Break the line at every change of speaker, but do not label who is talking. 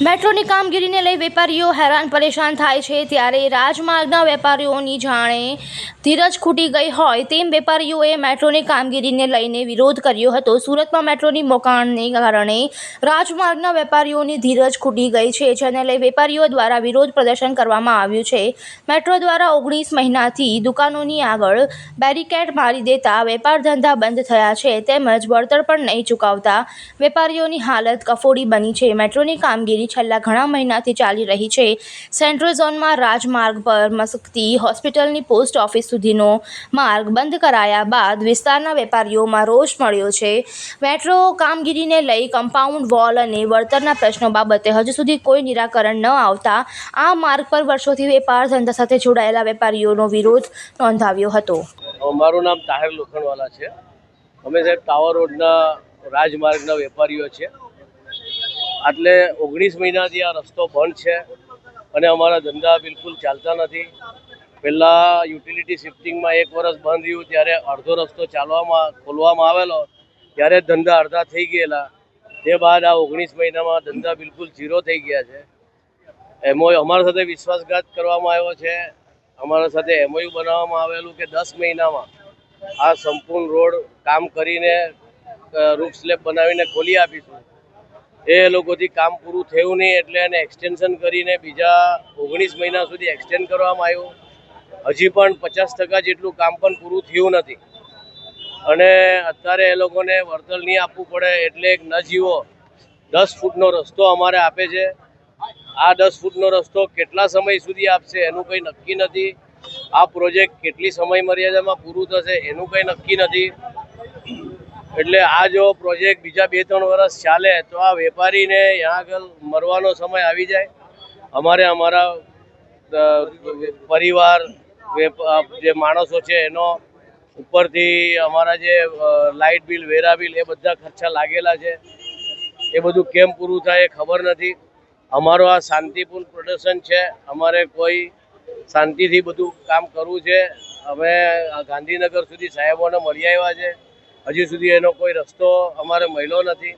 મેટ્રોની કામગીરીને લઈ વેપારીઓ હેરાન પરેશાન થાય છે ત્યારે રાજમાર્ગના વેપારીઓની જાણે ધીરજ ખૂટી ગઈ હોય તેમ વેપારીઓએ મેટ્રોની કામગીરીને લઈને વિરોધ કર્યો હતો. સુરતમાં મેટ્રોની મોકાણને કારણે રાજમાર્ગના વેપારીઓની ધીરજ ખૂટી ગઈ છે, જેને લઈ વેપારીઓ દ્વારા વિરોધ પ્રદર્શન કરવામાં આવ્યું છે. મેટ્રો દ્વારા ઓગણીસ મહિનાથી દુકાનોની આગળ બેરિકેડ મારી દેતા વેપાર ધંધા બંધ થયા છે તેમજ વળતર પણ નહીં ચૂકવતા વેપારીઓની હાલત કફોડી બની છે. મેટ્રોની કામગીરી છેલ્લા ઘણા મહિનાથી ચાલી રહી છે. સેન્ટ્રલ ઝોનમાં રાજમાર્ગ પર મસકતી હોસ્પિટલની પોસ્ટ ઓફિસ સુધીનો માર્ગ બંધ કરાયા બાદ વિસ્તારના વેપારીઓમાં રોષ મળ્યો છે. મેટ્રો કામગીરીને લઈ કમ્પાઉન્ડ વોલ અને વળતરના પ્રશ્નો બાબતે હજુ સુધી કોઈ નિરાકરણ ન આવતા આ માર્ગ પર વર્ષોથી વેપાર ધંધા સાથે જોડાયેલા વેપારીઓનો વિરોધ નોંધાવ્યો હતો.
મારું નામ તાહેર લોખંડવાલા છે. અમે સાહેબ, ટાવર રોડના રાજમાર્ગના વેપારીઓ છે એટલે ઓગણીસ મહિનાથી આ રસ્તો બંધ છે અને અમારા ધંધા બિલકુલ ચાલતા નથી. પહેલાં યુટિલિટી શિફ્ટિંગમાં એક વર્ષ બંધ રહ્યું, ત્યારે અડધો રસ્તો ચાલવામાં, ખોલવામાં આવેલો, ત્યારે ધંધા અડધા થઈ ગયેલા. તે બાદ આ ઓગણીસ મહિનામાં ધંધા બિલકુલ ઝીરો થઈ ગયા છે. એમઓયુ અમારા સાથે વિશ્વાસઘાત કરવામાં આવ્યો છે. અમારા સાથે એમઓયુ બનાવવામાં આવેલું કે દસ મહિનામાં આ સંપૂર્ણ રોડ કામ કરીને રૂપ સ્લેબ બનાવીને ખોલી આપીશું. એ લોકોથી કામ પૂરું થયું નહીં એટલે એને એક્સટેન્શન કરીને બીજા ઓગણીસ મહિના સુધી એક્સટેન્ડ કરવામાં આવ્યું. હજી પણ પચાસ ટકા જેટલું કામ પણ પૂરું થયું નથી. અને અત્યારે એ લોકોને વળતર નહીં આપવું પડે એટલે એક નજીવો દસ ફૂટનો રસ્તો અમારે આપે છે. આ દસ ફૂટનો રસ્તો કેટલા સમય સુધી આપશે એનું કંઈ નક્કી નથી. આ પ્રોજેક્ટ કેટલી સમય મર્યાદામાં પૂરું થશે એનું કંઈ નક્કી નથી. એટલે આ જો પ્રોજેક્ટ બીજા બે ત્રણ વર્ષ ચાલે તો આ વેપારીને ત્યાં આગળ મરવાનો સમય આવી જાય. અમારે અમારા પરિવાર જે માણસો છે એનો ઉપરથી અમારા જે લાઇટ બિલ, વેરા બિલ એ બધા ખર્ચા લાગેલા છે. એ બધું કેમ પૂરું થાય એ ખબર નથી. અમારો આ શાંતિપૂર્ણ પ્રદર્શન છે. અમારે કોઈ શાંતિથી બધું કામ કરવું છે. અમે ગાંધીનગર સુધી સાહેબોને મળી આવ્યા છે. હજી સુધી એનો કોઈ રસ્તો અમારે મળ્યો નથી.